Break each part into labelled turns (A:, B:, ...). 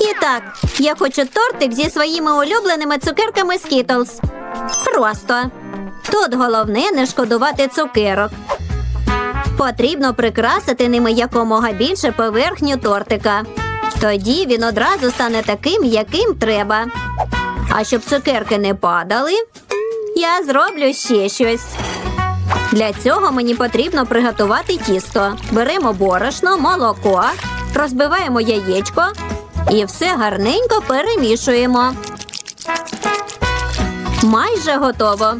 A: І так, я хочу тортик зі своїми улюбленими цукерками Skittles. Просто. Тут головне не шкодувати цукерок. Потрібно прикрасити ними якомога більше поверхню тортика. Тоді він одразу стане таким, яким треба. А щоб цукерки не падали, я зроблю ще щось. Для цього мені потрібно приготувати тісто. Беремо борошно, молоко, розбиваємо яєчко і все гарненько перемішуємо. Майже готово.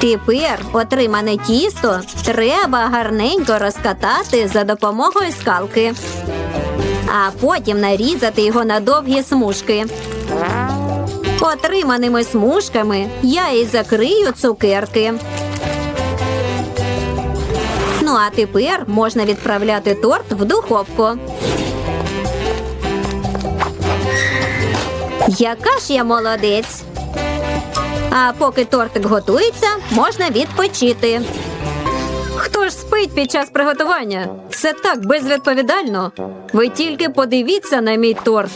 A: Тепер отримане тісто треба гарненько розкатати за допомогою скалки, а потім нарізати його на довгі смужки. Отриманими смужками я і закрию цукерки. Ну а тепер можна відправляти торт в духовку. Яка ж я молодець. А поки тортик готується, можна відпочити. Хто ж спить під час приготування? Це так безвідповідально. Ви тільки подивіться на мій торт.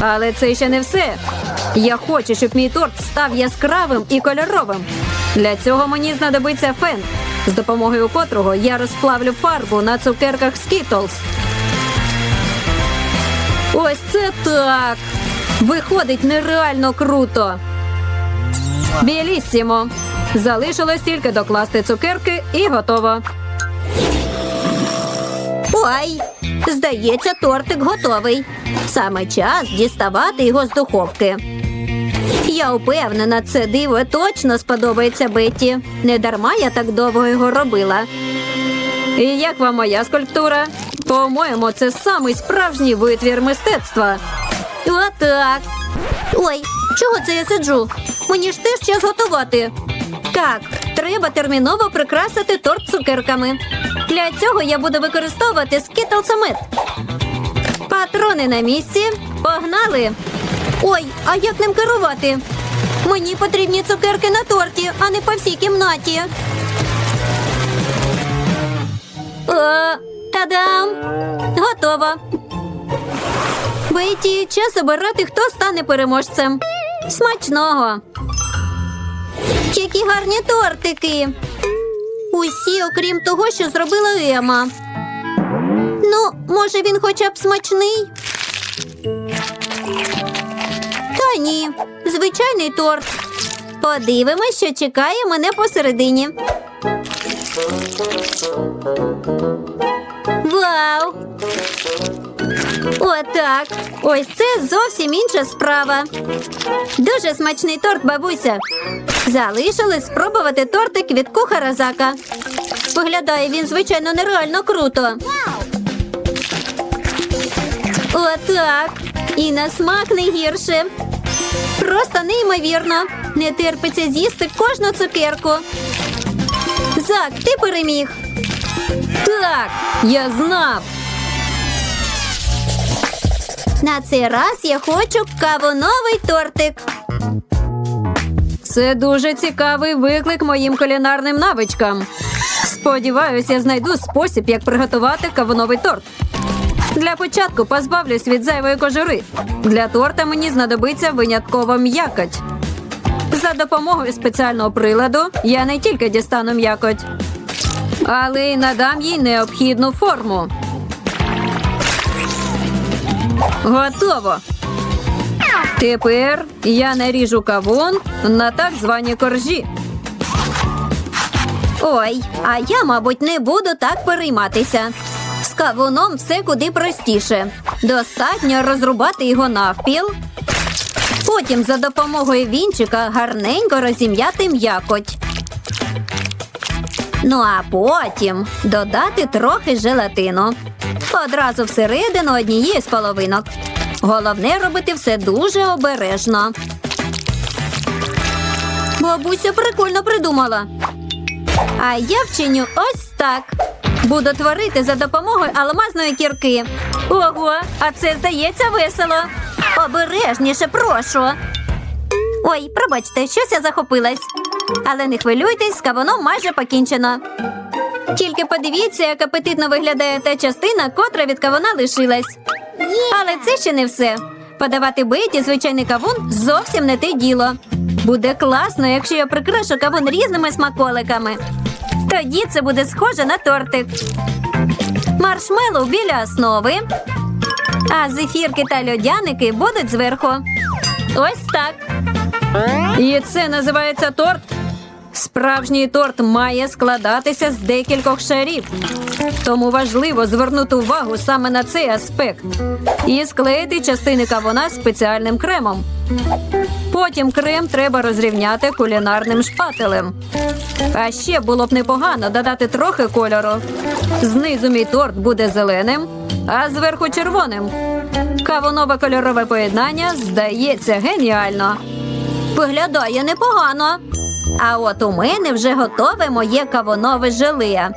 A: Але це ще не все. Я хочу, щоб мій торт став яскравим і кольоровим. Для цього мені знадобиться фен, з допомогою котрого я розплавлю фарбу на цукерках Skittles. Ось це так. Виходить нереально круто. Білісімо. Залишилось тільки докласти цукерки і готово. Ой, здається, тортик готовий. Саме час діставати його з духовки. Я впевнена, це диво точно сподобається Бетті. Не дарма я так довго його робила. І як вам моя скульптура? По-моєму, це самий справжній витвір мистецтва. Отак. Ой, чого це я сиджу? Мені ж теж час готувати. Так, треба терміново прикрасити торт цукерками. Для цього я буду використовувати скітлсомет. Патрони на місці. Погнали. Ой, а як ним керувати? Мені потрібні цукерки на торті, а не по всій кімнаті. О, та-дам! Готово. Бейті, час обирати, хто стане переможцем. Смачного. Які гарні тортики. Усі, окрім того, що зробила Ема. Ну, може, він хоча б смачний? Ні, звичайний торт. Подивимось, що чекає мене посередині. Вау! Отак. Ось це зовсім інша справа. Дуже смачний торт, бабуся. Залишилось спробувати тортик від кухара Зака. Виглядає він, звичайно, нереально круто. Отак. І на смак не гірше. Просто неймовірно. Не терпиться з'їсти кожну цукерку. Зак, ти переміг. Так, я знав. На цей раз я хочу кавуновий тортик. Це дуже цікавий виклик моїм кулінарним навичкам. Сподіваюся, знайду спосіб, як приготувати кавуновий торт. Для початку позбавлюсь від зайвої кожури. Для торта мені знадобиться винятково м'якоть. За допомогою спеціального приладу я не тільки дістану м'якоть, але й надам їй необхідну форму. Готово. Тепер я наріжу кавун на так звані коржі. Ой, а я, мабуть, не буду так перейматися. З кавуном все куди простіше. Достатньо розрубати його навпіл. Потім за допомогою вінчика гарненько розім'яти м'якоть. Ну а потім додати трохи желатину. Одразу всередину однієї з половинок. Головне робити все дуже обережно. Бабуся прикольно придумала. А я вчиню ось так. Буду творити за допомогою алмазної кірки. Ого, а це здається весело. Обережніше, прошу. Ой, пробачте, щось я захопилась. Але не хвилюйтесь, з кавуном майже покінчено. Тільки подивіться, як апетитно виглядає та частина, котра від кавуна лишилась. Але це ще не все. Подавати Беті звичайний кавун зовсім не те діло. Буде класно, якщо я прикрашу кавун різними смаколиками. Тоді це буде схоже на тортик. Маршмеллоу біля основи. А зефірки та льодяники будуть зверху. Ось так. І це називається торт. Справжній торт має складатися з декількох шарів. Тому важливо звернути увагу саме на цей аспект і склеїти частини кавуна спеціальним кремом. Потім крем треба розрівняти кулінарним шпателем. А ще було б непогано додати трохи кольору. Знизу мій торт буде зеленим, а зверху червоним. Кавунове кольорове поєднання здається геніально. Виглядає непогано. А от у мене вже готове моє кавунове желе.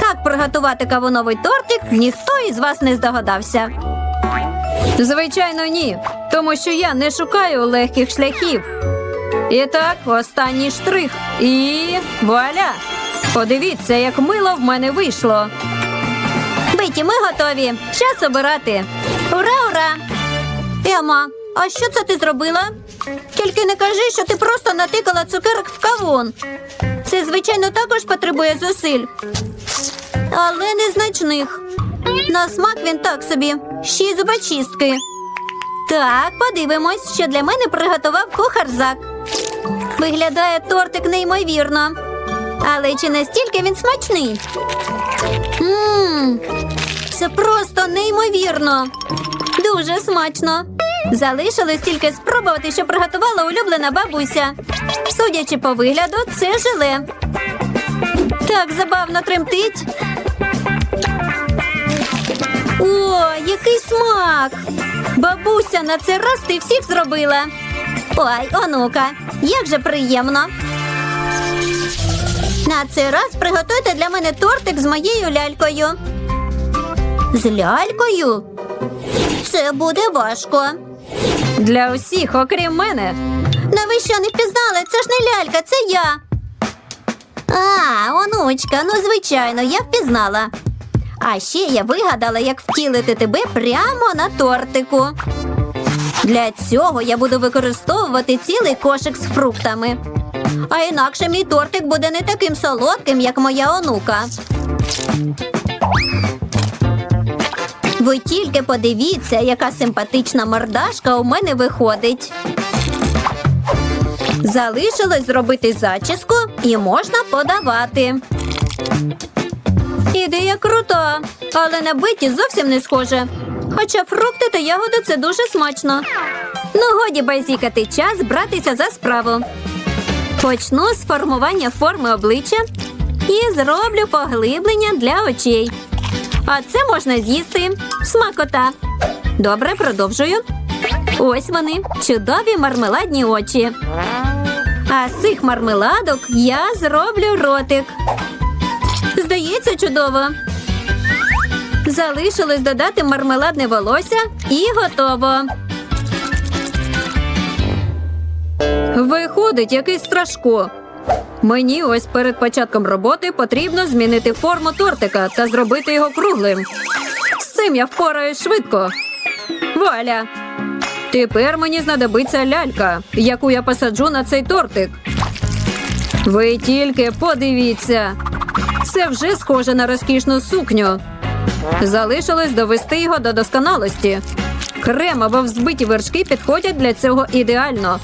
A: Як приготувати кавуновий тортик, ніхто із вас не здогадався. Звичайно, ні, тому що я не шукаю легких шляхів. І так, останній штрих. І вуаля! Подивіться, як мило в мене вийшло. Биті, ми готові. Час обирати. Ура, ура! Ема, а що це ти зробила? Тільки не кажи, що ти просто натикала цукерок в кавун. Це, звичайно, також потребує зусиль. Але незначних. На смак він так собі. Ще й зубочистки. Так, подивимось, що для мене приготував кухар Зак. Виглядає тортик неймовірно. Але чи настільки він смачний? Ммм, це просто неймовірно. Дуже смачно. Залишилось тільки спробувати, що приготувала улюблена бабуся. Судячи по вигляду, це желе. Так забавно тремтить. О, який смак! Бабуся на це раз ти всіх зробила. Ой, онука, як же приємно. На цей раз приготуйте для мене тортик з моєю лялькою. З лялькою? Це буде важко. Для усіх, окрім мене. На ви що не впізнали? Це ж не лялька, це я. А, онучка, ну звичайно, я впізнала. А ще я вигадала, як втілити тебе прямо на тортику. Для цього я буду використовувати цілий кошик з фруктами. А інакше мій тортик буде не таким солодким, як моя онука. Ви тільки подивіться, яка симпатична мордашка у мене виходить. Залишилось зробити зачіску і можна подавати. Ідея крута, але на биті зовсім не схоже. Хоча фрукти та ягоди це дуже смачно. Ну, годі базікати час братися за справу. Почну з формування форми обличчя і зроблю поглиблення для очей. А це можна з'їсти. Смакота. Добре, продовжую. Ось вони, чудові мармеладні очі. А з цих мармеладок я зроблю ротик. Здається, чудово. Залишилось додати мармеладне волосся і готово. Виходить якийсь страшко. Мені ось перед початком роботи потрібно змінити форму тортика та зробити його круглим. З цим я впораюсь швидко. Валя. Тепер мені знадобиться лялька, яку я посаджу на цей тортик. Ви тільки подивіться. Це вже схоже на розкішну сукню. Залишилось довести його до досконалості. Крем або взбиті вершки підходять для цього ідеально.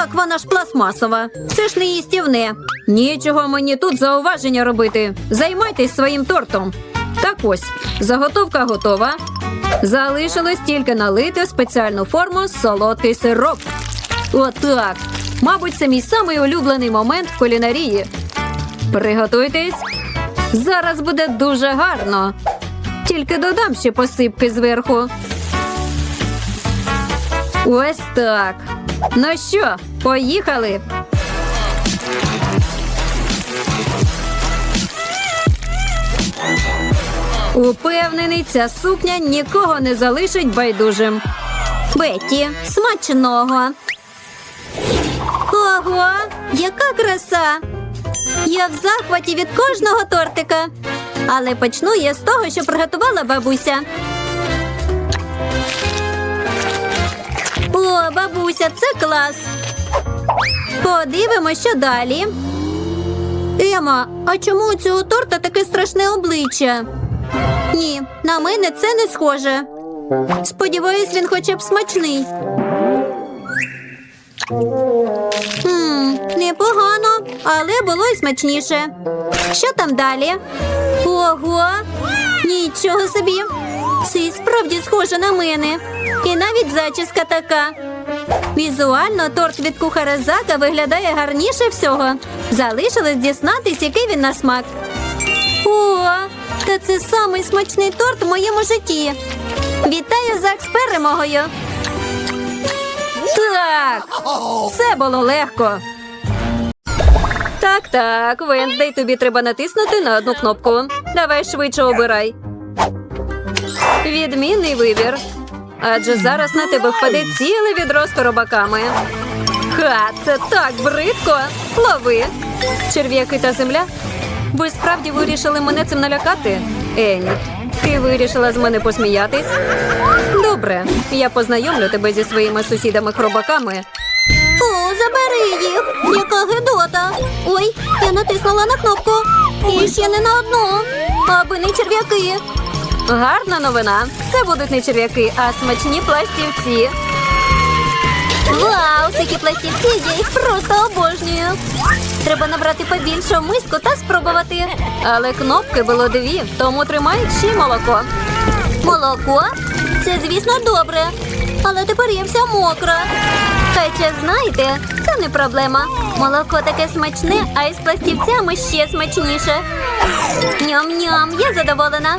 A: Так вона ж пластмасова. Це ж не їстівне. Нічого мені тут зауваження робити. Займайтесь своїм тортом. Так ось, заготовка готова. Залишилось тільки налити спеціальну форму солодкий сироп. Отак. Мабуть, це мій самий улюблений момент в кулінарії. Приготуйтесь. Зараз буде дуже гарно. Тільки додам ще посипки зверху. Ось так. Ну що, поїхали? Упевнений, ця сукня нікого не залишить байдужим. Бетті, смачного. Ого, яка краса! Я в захваті від кожного тортика. Але почну я з того, що приготувала бабуся. О, бабуся, це клас. Подивимося, що далі. Ема, а чому у цього торта таке страшне обличчя? Ні, на мене це не схоже. Сподіваюсь, він хоча б смачний. Хм, непогано, але було й смачніше. Що там далі? Ого! Нічого собі! Це і справді схоже на мене. І навіть зачіска така. Візуально торт від кухаря Зака виглядає гарніше всього. Залишилось дізнатись, який він на смак. О, та це самий смачний торт в моєму житті. Вітаю Зак з перемогою. Так, це було легко. Так, так, Венздей, тобі треба натиснути на одну кнопку. Давай швидше обирай. Відмінний вибір. Адже зараз на тебе впаде ціле відро з коробаками. Ха, це так бридко. Лови. Черв'яки та земля. Ви справді вирішили мене цим налякати? Еніт, ти вирішила з мене посміятись? Добре, я познайомлю тебе зі своїми сусідами-хробаками. Фу, забери їх! Яка гидота! Ой, я натиснула на кнопку. І ще не на одну, аби не черв'яки. Гарна новина. Це будуть не черв'яки, а смачні пластівці. Вау, такі пластівці, я їх просто обожнюю. Треба набрати побільше в миску та спробувати. Але кнопки було дві, тому тримай ще молоко. Молоко? Це, звісно, добре. Але тепер я вся мокра. Хоча, знаєте, це не проблема. Молоко таке смачне, а із пластівцями ще смачніше. Ням-ням, я задоволена.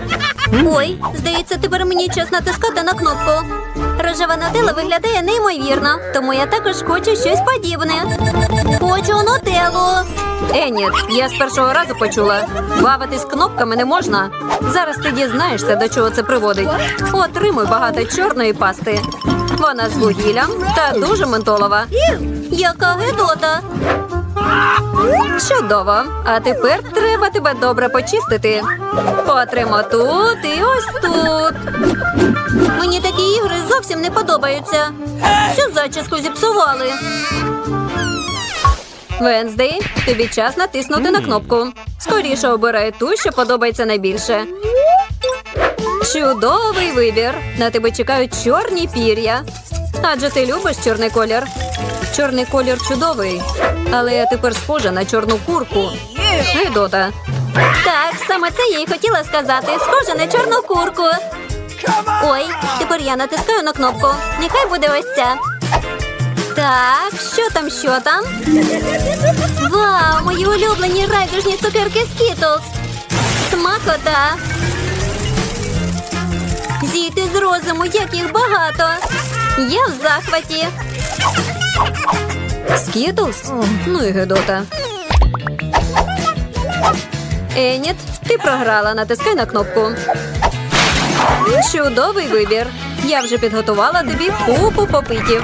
A: Ой, здається, тепер мені час натискати на кнопку. Рожева нутела виглядає неймовірно, тому я також хочу щось подібне. Хочу нутеллу. Еніт, я з першого разу почула. Бавитись кнопками не можна. Зараз ти дізнаєшся, до чого це приводить. Отримуй багато чорної пасти. Вона з вугіллям та дуже ментолова. Яка гидота. Чудово. А тепер треба тебе добре почистити. Потримо тут і ось тут. Мені такі ігри зовсім не подобаються. Всю зачіску зіпсували. Венздей, тобі час натиснути на кнопку. Скоріше обирай ту, що подобається найбільше. Чудовий вибір. На тебе чекають чорні пір'я. Адже ти любиш чорний колір. Чорний колір чудовий. Але я тепер схожа на чорну курку. Гидота. Так, саме це я й хотіла сказати. Схожа на чорну курку. Ой, тепер я натискаю на кнопку. Нехай буде ось ця. Так, що там, що там? Вау, мої улюблені райдужні цукерки Skittles. Смакота. Зійти з розуму, як їх багато. Я в захваті. Скітлс? Ну і гидота. Еніт, ти програла, натискай на кнопку. Чудовий вибір. Я вже підготувала тобі купу попитів.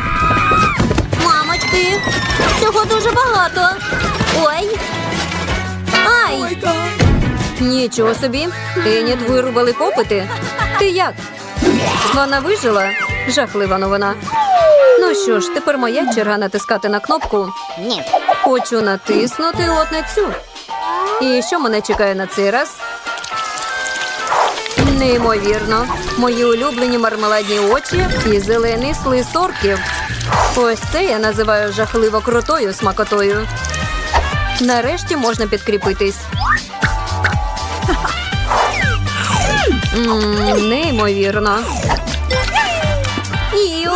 A: Мамочки, цього дуже багато. Ой. Ай! Нічого собі. Еніт вирубали попити. Ти як? Вона вижила? Жахлива новина. Ну що ж, тепер моя черга натискати на кнопку.
B: Ні.
A: Хочу натиснути от на цю. І що мене чекає на цей раз? Неймовірно. Мої улюблені мармеладні очі і зелений слиз орків. Ось це я називаю жахливо крутою смакотою. Нарешті можна підкріпитись. Мм, неймовірно.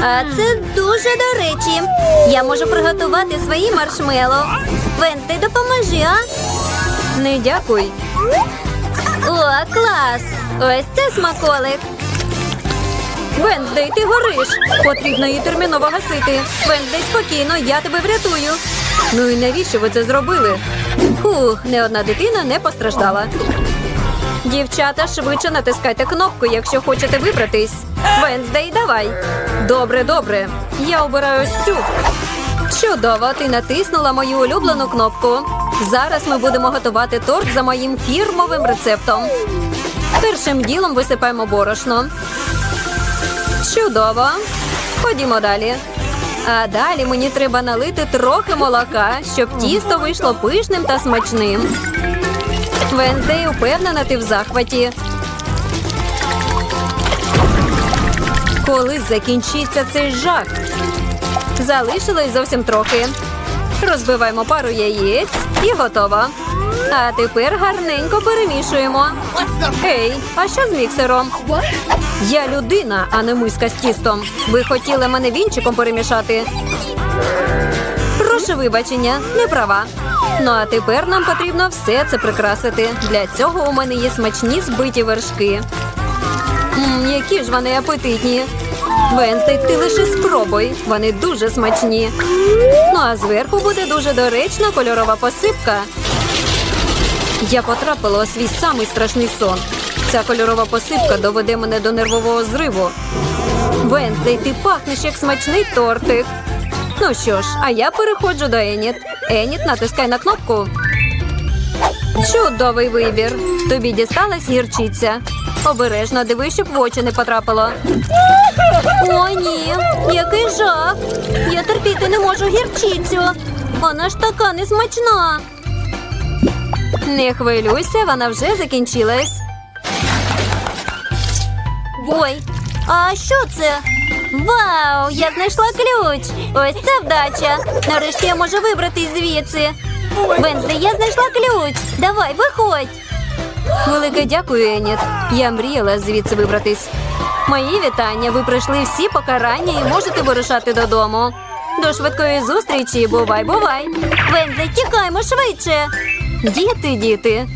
A: А це дуже до речі. Я можу приготувати свої маршмело. Венстей, допоможи, а? Не дякуй. О, клас! Ось це смаколик. Венздей, ти гориш. Потрібно її терміново гасити. Венздей, спокійно, я тебе врятую. Ну і навіщо ви це зробили? Фух, не одна дитина не постраждала. Дівчата, швидше натискайте кнопку, якщо хочете вибратись. Венздей, давай. Добре, добре. Я обираю цю. Чудово, ти натиснула мою улюблену кнопку. Зараз ми будемо готувати торт за моїм фірмовим рецептом. Першим ділом висипаємо борошно. Чудово. Ходімо далі. А далі мені треба налити трохи молока, щоб тісто вийшло пишним та смачним. Венздей упевнена, ти в захваті. Коли закінчиться цей жах? Залишилось зовсім трохи. Розбиваємо пару яєць і готово. А тепер гарненько перемішуємо. Ей, а що з міксером? Я людина, а не миска з тістом. Ви хотіли мене вінчиком перемішати? Прошу вибачення, не права. Ну а тепер нам потрібно все це прикрасити. Для цього у мене є смачні збиті вершки. Мм, які ж вони апетитні. Венстей, ти лише спробуй. Вони дуже смачні. Ну а зверху буде дуже доречна кольорова посипка. Я потрапила у свій самий страшний сон. Ця кольорова посипка доведе мене до нервового зриву. Венстей, ти пахнеш як смачний тортик. Ну що ж, а я переходжу до Еніт. Еніт, натискай на кнопку. Чудовий вибір. Тобі дісталась гірчиця. Обережно дивись, щоб в очі не потрапило. О, ні, який жах. Я терпіти не можу гірчицю. Вона ж така несмачна. Не хвилюйся, вона вже закінчилась. Ой, а що це? Вау! Я знайшла ключ! Ось це вдача! Нарешті я можу вибратись звідси. Венздей, я знайшла ключ. Давай, виходь. Велике дякую, Еніт. Я мріяла звідси вибратись. Мої вітання. Ви пройшли всі покарання і можете вирушати додому. До швидкої зустрічі. Бувай, бувай. Венздей, тікаймо швидше. Діти, діти.